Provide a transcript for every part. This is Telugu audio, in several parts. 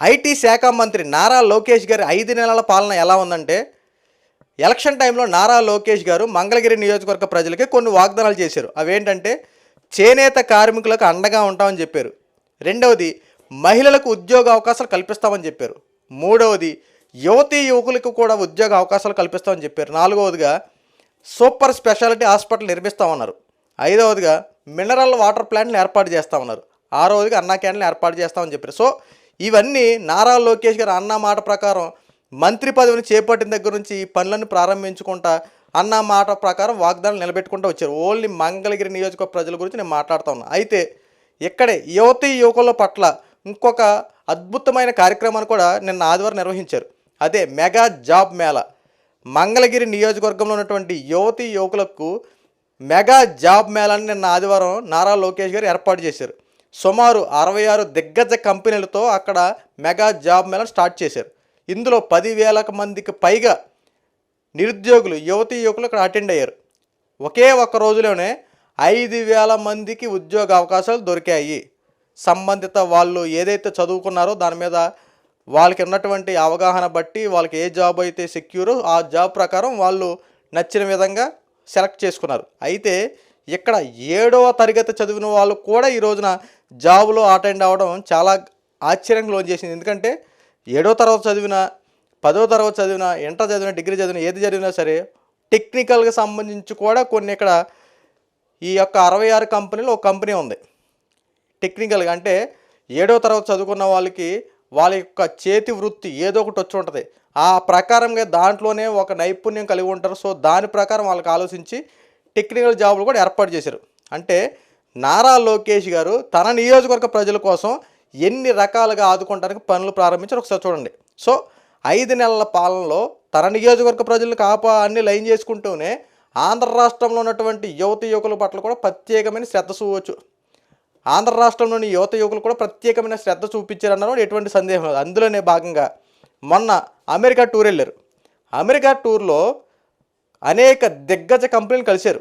ఐటీ శాఖ మంత్రి నారా లోకేష్ గారి ఐదు నెలల పాలన ఎలా ఉందంటే ఎలక్షన్ టైంలో నారా లోకేష్ గారు మంగళగిరి నియోజకవర్గ ప్రజలకి కొన్ని వాగ్దానాలు చేశారు. అవేంటంటే చేనేత కార్మికులకు అండగా ఉంటామని చెప్పారు. రెండవది మహిళలకు ఉద్యోగ అవకాశాలు కల్పిస్తామని చెప్పారు. మూడవది యువతీ యువకులకు కూడా ఉద్యోగ అవకాశాలు కల్పిస్తామని చెప్పారు. నాలుగవదిగా సూపర్ స్పెషాలిటీ హాస్పిటల్ నిర్మిస్తామన్నారు. ఐదవదిగా మినరల్ వాటర్ ప్లాంట్ని ఏర్పాటు చేస్తామన్నారు. ఆరవదిగా అన్నా క్యాన్లు ఏర్పాటు చేస్తామని చెప్పారు. సో ఇవన్నీ నారా లోకేష్ గారు అన్న మాట ప్రకారం మంత్రి పదవిని చేపట్టిన దగ్గర నుంచి ఈ పనులను ప్రారంభించుకుంటా అన్న మాట ప్రకారం వాగ్దానాలు నిలబెట్టుకుంటూ వచ్చారు. ఓన్లీ మంగళగిరి నియోజకవర్గ ప్రజల గురించి నేను మాట్లాడుతా ఉన్నా. అయితే ఇక్కడే యువతీ యువకుల పట్ల ఇంకొక అద్భుతమైన కార్యక్రమాన్ని కూడా నిన్న ఆదివారం నిర్వహించారు. అదే మెగా జాబ్ మేళా. మంగళగిరి నియోజకవర్గంలో ఉన్నటువంటి యువతి యువకులకు మెగా జాబ్ మేళాని నిన్న ఆదివారం నారా లోకేష్ గారు ఏర్పాటు చేశారు. సుమారు అరవై ఆరు దిగ్గజ కంపెనీలతో అక్కడ మెగా జాబ్ మేళ స్టార్ట్ చేశారు. ఇందులో పదివేలకు మందికి పైగా నిరుద్యోగులు యువతీ యువకులు అక్కడ అటెండ్ అయ్యారు. ఒకే ఒక్క రోజులోనే ఐదు వేల మందికి ఉద్యోగ అవకాశాలు దొరికాయి. సంబంధిత వాళ్ళు ఏదైతే చదువుకున్నారో దాని మీద వాళ్ళకి ఉన్నటువంటి అవగాహన బట్టి వాళ్ళకి ఏ జాబ్ అయితే సెక్యూరో ఆ జాబ్ ప్రకారం వాళ్ళు నచ్చిన విధంగా సెలెక్ట్ చేసుకున్నారు. అయితే ఇక్కడ ఏడవ తరగతి చదివిన వాళ్ళు కూడా ఈ రోజున జాబ్లో అటెండ్ అవ్వడం చాలా ఆశ్చర్యంగా లోన్ చేసింది. ఎందుకంటే ఏడో తరగతి చదివిన పదో తరగతి చదివిన ఇంటర్ చదివిన డిగ్రీ చదివిన ఏది చదివినా సరే టెక్నికల్గా సంబంధించి కూడా కొన్ని ఇక్కడ ఈ యొక్క అరవై ఆరు కంపెనీలో ఒక కంపెనీ ఉంది. టెక్నికల్గా అంటే ఏడో తరగతి చదువుకున్న వాళ్ళకి వాళ్ళ యొక్క చేతి వృత్తి ఏదో ఒకటి వచ్చి ఉంటుంది. ఆ ప్రకారంగా దాంట్లోనే ఒక నైపుణ్యం కలిగి ఉంటారు. సో దాని ప్రకారం వాళ్ళకి ఆలోచించి టెక్నికల్ జాబులు కూడా ఏర్పాటు చేశారు. అంటే నారా లోకేష్ గారు తన నియోజకవర్గ ప్రజల కోసం ఎన్ని రకాలుగా ఆదుకోవడానికి పనులు ప్రారంభించారు ఒకసారి చూడండి. సో ఐదు నెలల పాలనలో తన నియోజకవర్గ ప్రజలను కాపా అన్ని లైన్ చేసుకుంటూనే ఆంధ్ర రాష్ట్రంలో ఉన్నటువంటి యువత యువకుల పట్ల కూడా ప్రత్యేకమైన శ్రద్ధ చూవచ్చు ఆంధ్ర రాష్ట్రంలోని యువత యువకులు కూడా ప్రత్యేకమైన శ్రద్ధ చూపించారన్న ఎటువంటి సందేహం లేదు. అందులోనే భాగంగా మొన్న అమెరికా టూర్ వెళ్ళారు. అమెరికా టూర్లో అనేక దిగ్గజ కంపెనీలు కలిశారు.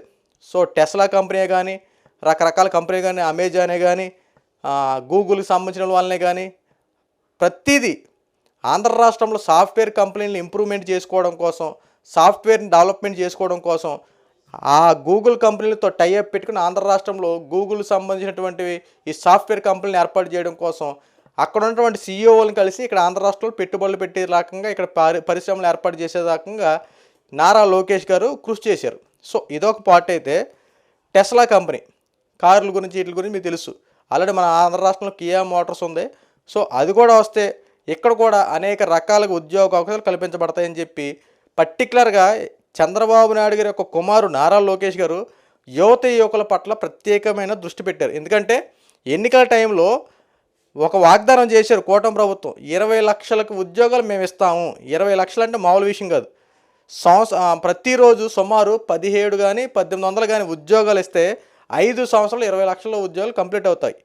సో టెస్లా కంపెనీ కానీ రకరకాల కంపెనీ కానీ అమెజానే కానీ గూగుల్కి సంబంధించిన వాళ్ళనే కానీ ప్రతిదీ ఆంధ్ర రాష్ట్రంలో సాఫ్ట్వేర్ కంపెనీలను ఇంప్రూవ్మెంట్ చేసుకోవడం కోసం సాఫ్ట్వేర్ని డెవలప్మెంట్ చేసుకోవడం కోసం ఆ గూగుల్ కంపెనీలతో టైఅప్ పెట్టుకుని ఆంధ్ర రాష్ట్రంలో గూగుల్ సంబంధించినటువంటివి ఈ సాఫ్ట్వేర్ కంపెనీని ఏర్పాటు చేయడం కోసం అక్కడ ఉన్నటువంటి సీఈఓలను కలిసి ఇక్కడ ఆంధ్ర రాష్ట్రంలో పెట్టుబడులు పెట్టే రకంగా ఇక్కడ పరి పరిశ్రమలు ఏర్పాటు చేసే రకంగా నారా లోకేష్ గారు కృషి చేశారు. సో ఇదొక పార్ట్ అయితే టెస్లా కంపెనీ. కార్ల గురించి వీటి గురించి మీకు తెలుసు. ఆల్రెడీ మన ఆంధ్ర రాష్ట్రంలో కియా మోటార్స్ ఉంది. సో అది కూడా వస్తే ఇక్కడ కూడా అనేక రకాలుగా ఉద్యోగ అవకాశాలు కల్పించబడతాయని చెప్పి పర్టికులర్గా చంద్రబాబు నాయుడు గారి యొక్క కుమారు నారా లోకేష్ గారు యువత యువకుల పట్ల ప్రత్యేకమైన దృష్టి పెట్టారు. ఎందుకంటే ఎన్నికల టైంలో ఒక వాగ్దానం చేశారు కూటమి ప్రభుత్వం. ఇరవై లక్షలకు ఉద్యోగాలు మేము ఇస్తాము. ఇరవై లక్షలు అంటే మామూలు విషయం కాదు. సంవత్స ప్రతిరోజు సుమారు పదిహేడు కానీ పద్దెనిమిది వందలు కానీ ఉద్యోగాలు ఇస్తే ఐదు సంవత్సరాలు ఇరవై లక్షల ఉద్యోగాలు కంప్లీట్ అవుతాయి.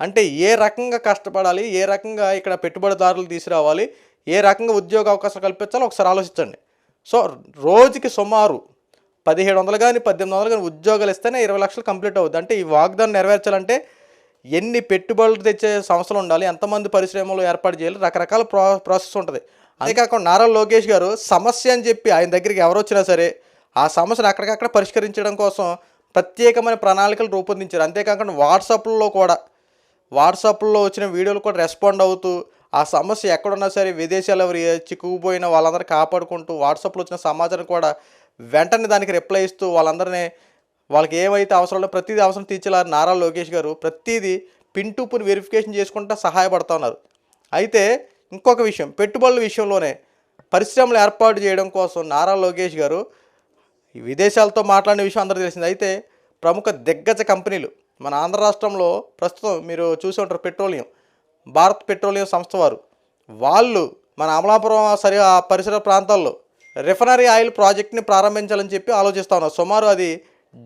అంటే ఏ రకంగా కష్టపడాలి ఏ రకంగా ఇక్కడ పెట్టుబడిదారులు తీసుకురావాలి ఏ రకంగా ఉద్యోగ అవకాశాలు కల్పించాలో ఒకసారి ఆలోచించండి. సో రోజుకి సుమారు పదిహేడు వందలు కానీ పద్దెనిమిది వందలు కానీ ఉద్యోగాలు ఇస్తేనే ఇరవై లక్షలు కంప్లీట్ అవుద్ది. అంటే ఈ వాగ్దానం నెరవేర్చాలంటే ఎన్ని పెట్టుబడులు తెచ్చే సంస్థలు ఉండాలి ఎంతమంది పరిశ్రమలు ఏర్పాటు చేయాలి రకరకాల ప్రా ప్రాసెస్ ఉంటుంది. అంతేకాకుండా నారా లోకేష్ గారు సమస్య అని చెప్పి ఆయన దగ్గరికి ఎవరు వచ్చినా సరే ఆ సమస్యను అక్కడికక్కడ పరిష్కరించడం కోసం ప్రత్యేకమైన ప్రణాళికలు రూపొందించారు. అంతేకాకుండా వాట్సాప్లో కూడా వాట్సాప్లో వచ్చిన వీడియోలు కూడా రెస్పాండ్ అవుతూ ఆ సమస్య ఎక్కడున్నా సరే విదేశాలు ఎవరు చిక్కుకుపోయిన వాళ్ళందరూ కాపాడుకుంటూ వాట్సాప్లో వచ్చిన సమాచారం కూడా వెంటనే దానికి రిప్లై ఇస్తూ వాళ్ళందరినీ వాళ్ళకి ఏమైతే అవసరంలో ప్రతిదీ అవసరం తీర్చేలా నారా లోకేష్ గారు ప్రతిదీ పిన్ టు పిన్ వెరిఫికేషన్ చేసుకుంటూ సహాయపడుతూ ఉన్నారు. అయితే ఇంకొక విషయం పెట్టుబడుల విషయంలోనే పరిశ్రమలు ఏర్పాటు చేయడం కోసం నారా లోకేష్ గారు విదేశాలతో మాట్లాడిన విషయం అందరూ తెలిసింది. అయితే ప్రముఖ దిగ్గజ కంపెనీలు మన ఆంధ్ర రాష్ట్రంలో ప్రస్తుతం మీరు చూసి ఉంటారు పెట్రోలియం భారత్ పెట్రోలియం సంస్థ వారు వాళ్ళు మన అమలాపురం సరి పరిసర ప్రాంతాల్లో రిఫైనరీ ఆయిల్ ప్రాజెక్ట్ని ప్రారంభించాలని చెప్పి ఆలోచిస్తూ ఉన్నారు. సుమారు అది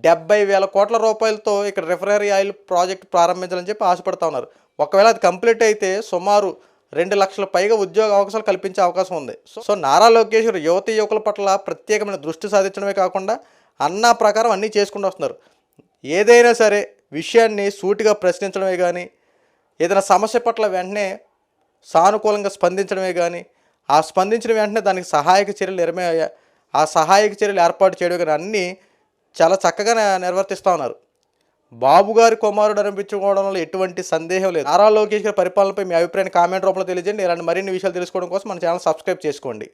డెబ్బై వేల కోట్ల రూపాయలతో ఇక్కడ రిఫైనరీ ఆయిల్ ప్రాజెక్ట్ ప్రారంభించాలని చెప్పి ఆశపడతా ఉన్నారు. ఒకవేళ అది కంప్లీట్ అయితే సుమారు రెండు లక్షల పైగా ఉద్యోగ అవకాశాలు కల్పించే అవకాశం ఉంది. సో నారా లోకేష్ గారు యువతి యువకుల పట్ల ప్రత్యేకమైన దృష్టి సాధించడమే కాకుండా అన్న ప్రకారం అన్నీ చేసుకుంటూ వస్తున్నారు. ఏదైనా సరే విషయాన్ని సూటిగా ప్రశ్నించడమే కానీ ఏదైనా సమస్య పట్ల వెంటనే సానుకూలంగా స్పందించడమే కానీ ఆ స్పందించిన వెంటనే దానికి సహాయక చర్యలు నిర్మే ఆ సహాయక చర్యలు ఏర్పాటు చేయడం కానీ అన్నీ చాలా చక్కగా నిర్వర్తిస్తూ ఉన్నారు. బాబు గారి కుమారుడు అనిపించుకోవడంలో ఎటువంటి సందేహం లేదు. నారా లోకేష్ గారి పరిపాలనపై మీ అభిప్రాయాన్ని కామెంట్ రూపంలో తెలియజేయండి. ఇలాంటి మరిన్ని విషయాలు తెలుసుకోవడం కోసం మన ఛానల్ సబ్స్క్రైబ్ చేసుకోండి.